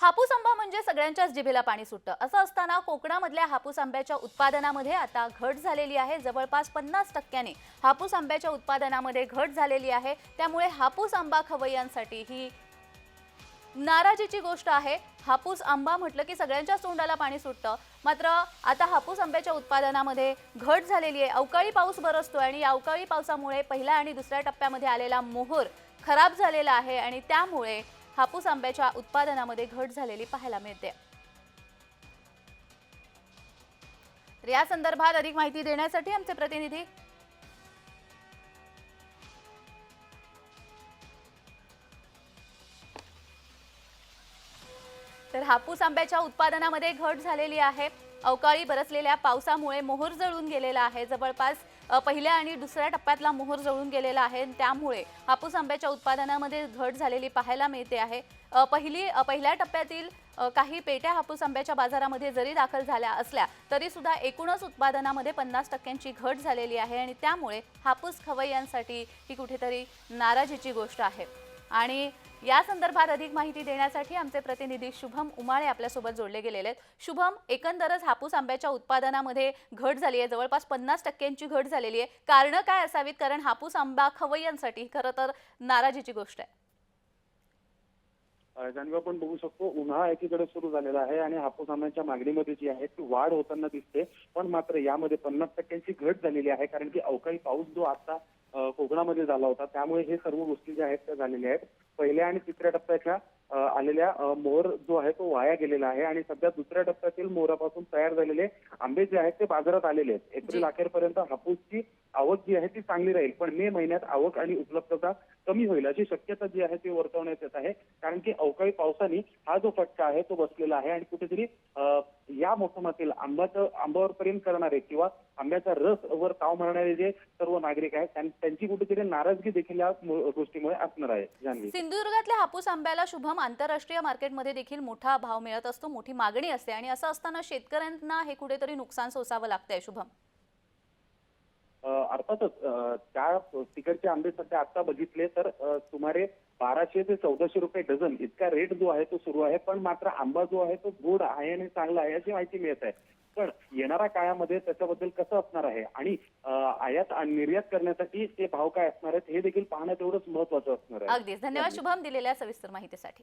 हापूस आंबा म्हणजे सगळ्यांच्याच जिभेला पाणी सुटतं. असं असताना कोकणामधल्या हापूस आंब्याच्या उत्पादनामध्ये आता घट झालेली आहे. जवळपास पन्नास टक्क्याने हापूस आंब्याच्या उत्पादनामध्ये घट झालेली आहे. त्यामुळे हापूस आंबा खवय्यांसाठी ही नाराजीची गोष्ट आहे. हापूस आंबा म्हटलं की सगळ्यांच्याच तोंडाला पाणी सुटतं. मात्र आता हापूस आंब्याच्या उत्पादनामध्ये घट झालेली आहे. अवकाळी पाऊस बरसतोय आणि या अवकाळी पावसामुळे पहिल्या आणि दुसऱ्या टप्प्यामध्ये आलेला मोहर खराब झालेला आहे आणि त्यामुळे हापूस आंब्याच्या उत्पादनामध्ये घट झालेली पाहायला मिळते. तर या संदर्भात अधिक माहिती देण्यासाठी आमचे प्रतिनिधी तर हापूस आंब्याच्या उत्पादनामध्ये घट झालेली आहे. अवकाळी बरसलेल्या पावसामुळे मोहर जळून गेलेला आहे. जवळपास पहिल्या आणि दुसऱ्या टप्प्यातला मोहर जळून गेलेला आहे त्यामुळे हापूस आंब्याच्या उत्पादनामध्ये घट झालेली पाहायला मिळते आहे. पहिली पहिल्या टप्प्यातील काही पेट्या हापूस आंब्याच्या बाजारामध्ये जरी दाखल झाल्या असल्या तरी सुद्धा एकूणच उत्पादनामध्ये पन्नास टक्क्यांची घट झालेली आहे आणि त्यामुळे हापूस खवय्यांसाठी ही कुठेतरी नाराजीची गोष्ट आहे. आणि या संदर्भात अधिक माहिती देण्यासाठी आमचे प्रतिनिधी शुभम उमाळे आपल्यासोबत जोडले गेलेले आहेत. शुभम एकंदरच हापूस आंब्याच्या उत्पादनामध्ये घट झाली आहे. जवळपास पन्नास टक्क्यांची घट झालेली आहे. कारणं काय असावीत? कारण हापूस आंबा खवय्यांसाठी खरं तर नाराजीची गोष्ट आहे. जाणीव आपण बघू शकतो उन्हाळा एकीकडे सुरू झालेला आहे आणि हापूस आंब्याच्या मागणीमध्ये जी आहे ती वाढ होताना दिसते. पण मात्र यामध्ये पन्नास टक्क्यांची घट झालेली आहे कारण की अवकाळी पाऊस जो आता कोकणामध्ये झाला होता त्यामुळे हे सर्व गोष्टी ज्या आहेत त्या झालेल्या आहेत. पहिल्या आणि तिसऱ्या टप्प्याच्या आलेल्या मोहर जो आहे तो वाया गेलेला आहे आणि सध्या दुसऱ्या टप्प्यातील मोहरापासून तयार झालेले आंबे जे आहेत ते बाजारात आलेले आहेत एप्रिल. अखेरपर्यंत हापूसची आवक जी आहे ती चांगली राहील पण मे महिन्यात आवक आणि उपलब्धता कमी होईल अशी शक्यता जी आहे ती वर्तवण्यात येत आहे कारण की अवकाळी पावसाने हा जो फटका आहे तो बसलेला आहे आणि कुठेतरी या मोसमातील आंब्याचं आंब्यावर प्रेम करणारे किंवा आंब्याचा रस वर ताव मारणारे जे सर्व नागरिक आहेत त्यांची कुठेतरी नाराजगी देखील या गोष्टीमुळे असणार आहे. सिंधुदुर्गातल्या हापूस आंब्याला शुभम. आंतरराष्ट्रीय मार्केटमध्ये देखील मोठा भाव मिळत असतो मोठी मागणी असते आणि असं असताना शेतकऱ्यांना हे कुठेतरी नुकसान सोसावं लागतंय शुभम. अर्थातच त्या तिकडचे आंबे सध्या आता बघितले तर सुमारे बाराशे ते चौदाशे रुपये डझन इतका रेट जो आहे तो सुरू आहे. पण मात्र आंबा जो आहे तो गोड आहे आणि चांगला आहे अशी माहिती मिळत आहे. पण येणाऱ्या काळामध्ये त्याच्याबद्दल कसं असणार आहे? आणि आयात आणि निर्यात करण्यासाठी ते भाव काय असणार आहेत हे देखील पाहणं तेवढंच महत्वाचं असणार आहे. अगदीच. धन्यवाद. शुभम दिलेल्या सविस्तर माहितीसाठी.